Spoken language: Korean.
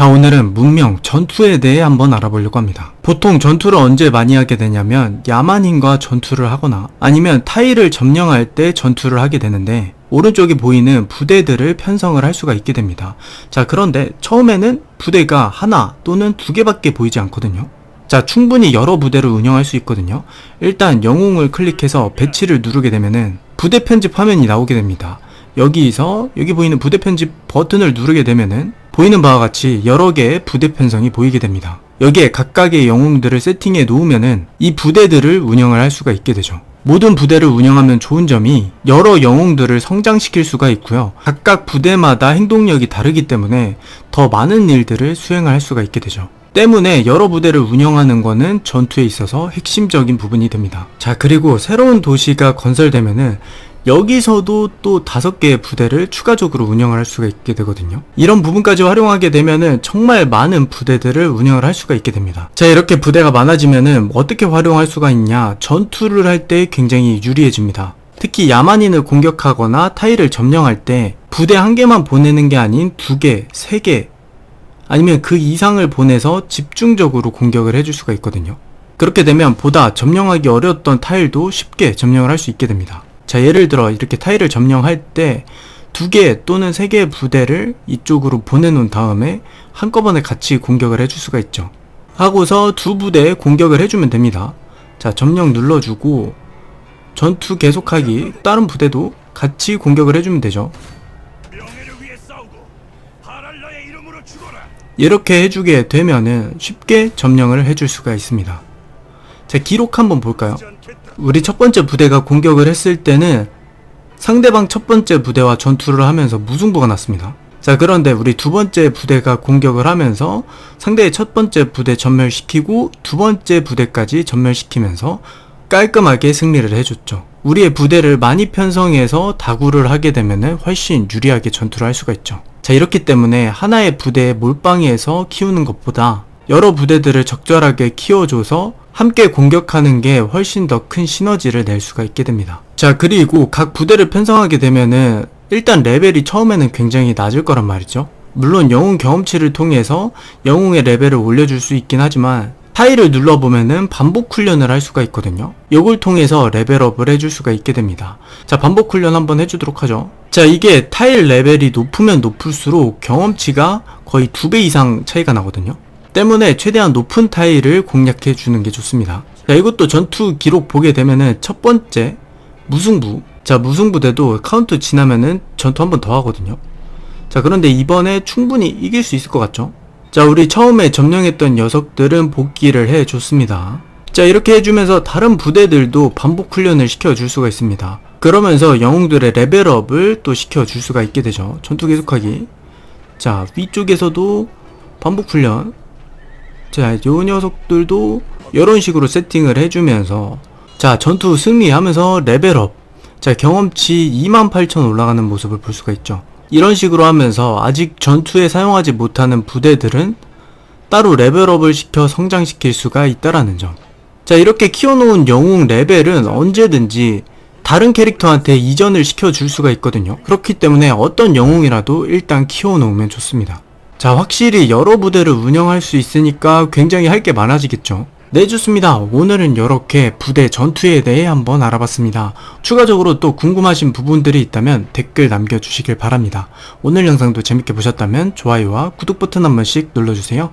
자, 오늘은 문명, 전투에 대해 한번 알아보려고 합니다. 보통 전투를 언제 많이 하게 되냐면, 야만인과 전투를 하거나, 아니면 타일을 점령할 때 전투를 하게 되는데, 오른쪽에 보이는 부대들을 편성을 할 수가 있게 됩니다. 자, 그런데 처음에는 부대가 하나 또는 두 개밖에 보이지 않거든요. 자, 충분히 여러 부대를 운영할 수 있거든요. 일단 영웅을 클릭해서 배치를 누르게 되면은 부대 편집 화면이 나오게 됩니다. 여기서 여기 보이는 부대 편집 버튼을 누르게 되면은 보이는 바와 같이 여러 개의 부대 편성이 보이게 됩니다. 여기에 각각의 영웅들을 세팅해 놓으면은 이 부대들을 운영을 할 수가 있게 되죠. 모든 부대를 운영하면 좋은 점이 여러 영웅들을 성장시킬 수가 있고요. 각각 부대마다 행동력이 다르기 때문에 더 많은 일들을 수행을 할 수가 있게 되죠. 때문에 여러 부대를 운영하는 거는 전투에 있어서 핵심적인 부분이 됩니다. 자, 그리고 새로운 도시가 건설되면은 여기서도 또 다섯 개의 부대를 추가적으로 운영을 할 수가 있게 되거든요. 이런 부분까지 활용하게 되면은 정말 많은 부대들을 운영을 할 수가 있게 됩니다. 자, 이렇게 부대가 많아지면은 어떻게 활용할 수가 있냐? 전투를 할 때 굉장히 유리해집니다. 특히 야만인을 공격하거나 타일을 점령할 때 부대 한 개만 보내는 게 아닌 두 개, 세 개, 아니면 그 이상을 보내서 집중적으로 공격을 해줄 수가 있거든요. 그렇게 되면 보다 점령하기 어려웠던 타일도 쉽게 점령을 할 수 있게 됩니다. 자, 예를 들어 이렇게 타일을 점령할 때 두 개 또는 세 개의 부대를 이쪽으로 보내놓은 다음에 한꺼번에 같이 공격을 해줄 수가 있죠. 하고서 두 부대 공격을 해주면 됩니다. 자, 점령 눌러주고 전투 계속하기 다른 부대도 같이 공격을 해주면 되죠. 이렇게 해주게 되면은 쉽게 점령을 해줄 수가 있습니다. 자, 기록 한번 볼까요? 우리 첫 번째 부대가 공격을 했을 때는 상대방 첫 번째 부대와 전투를 하면서 무승부가 났습니다. 자, 그런데 우리 두 번째 부대가 공격을 하면서 상대의 첫 번째 부대 전멸시키고 두 번째 부대까지 전멸시키면서 깔끔하게 승리를 해줬죠. 우리의 부대를 많이 편성해서 다구를 하게 되면 훨씬 유리하게 전투를 할 수가 있죠. 자, 이렇기 때문에 하나의 부대에 몰빵해서 키우는 것보다 여러 부대들을 적절하게 키워줘서 함께 공격하는 게 훨씬 더 큰 시너지를 낼 수가 있게 됩니다. 자, 그리고 각 부대를 편성하게 되면은 일단 레벨이 처음에는 굉장히 낮을 거란 말이죠. 물론 영웅 경험치를 통해서 영웅의 레벨을 올려줄 수 있긴 하지만 타일을 눌러보면은 반복 훈련을 할 수가 있거든요. 이걸 통해서 레벨업을 해줄 수가 있게 됩니다. 자, 반복 훈련 한번 해주도록 하죠. 자, 이게 타일 레벨이 높으면 높을수록 경험치가 거의 두 배 이상 차이가 나거든요. 때문에 최대한 높은 타일을 공략해 주는 게 좋습니다. 자, 이것도 전투 기록 보게 되면은 첫 번째 무승부. 자, 무승부대도 카운트 지나면은 전투 한 번 더 하거든요. 자, 그런데 이번에 충분히 이길 수 있을 것 같죠? 자, 우리 처음에 점령했던 녀석들은 복귀를 해 줬습니다. 자, 이렇게 해주면서 다른 부대들도 반복 훈련을 시켜줄 수가 있습니다. 그러면서 영웅들의 레벨업을 또 시켜줄 수가 있게 되죠. 전투 계속하기. 자, 위쪽에서도 반복 훈련. 자, 요 녀석들도 이런 식으로 세팅을 해주면서 자, 전투 승리하면서 레벨업. 자, 경험치 28,000 올라가는 모습을 볼 수가 있죠. 이런 식으로 하면서 아직 전투에 사용하지 못하는 부대들은 따로 레벨업을 시켜 성장시킬 수가 있다라는 점. 자, 이렇게 키워놓은 영웅 레벨은 언제든지 다른 캐릭터한테 이전을 시켜줄 수가 있거든요. 그렇기 때문에 어떤 영웅이라도 일단 키워놓으면 좋습니다. 자, 확실히 여러 부대를 운영할 수 있으니까 굉장히 할 게 많아지겠죠. 네, 좋습니다. 오늘은 이렇게 부대 전투에 대해 한번 알아봤습니다. 추가적으로 또 궁금하신 부분들이 있다면 댓글 남겨주시길 바랍니다. 오늘 영상도 재밌게 보셨다면 좋아요와 구독 버튼 한 번씩 눌러주세요.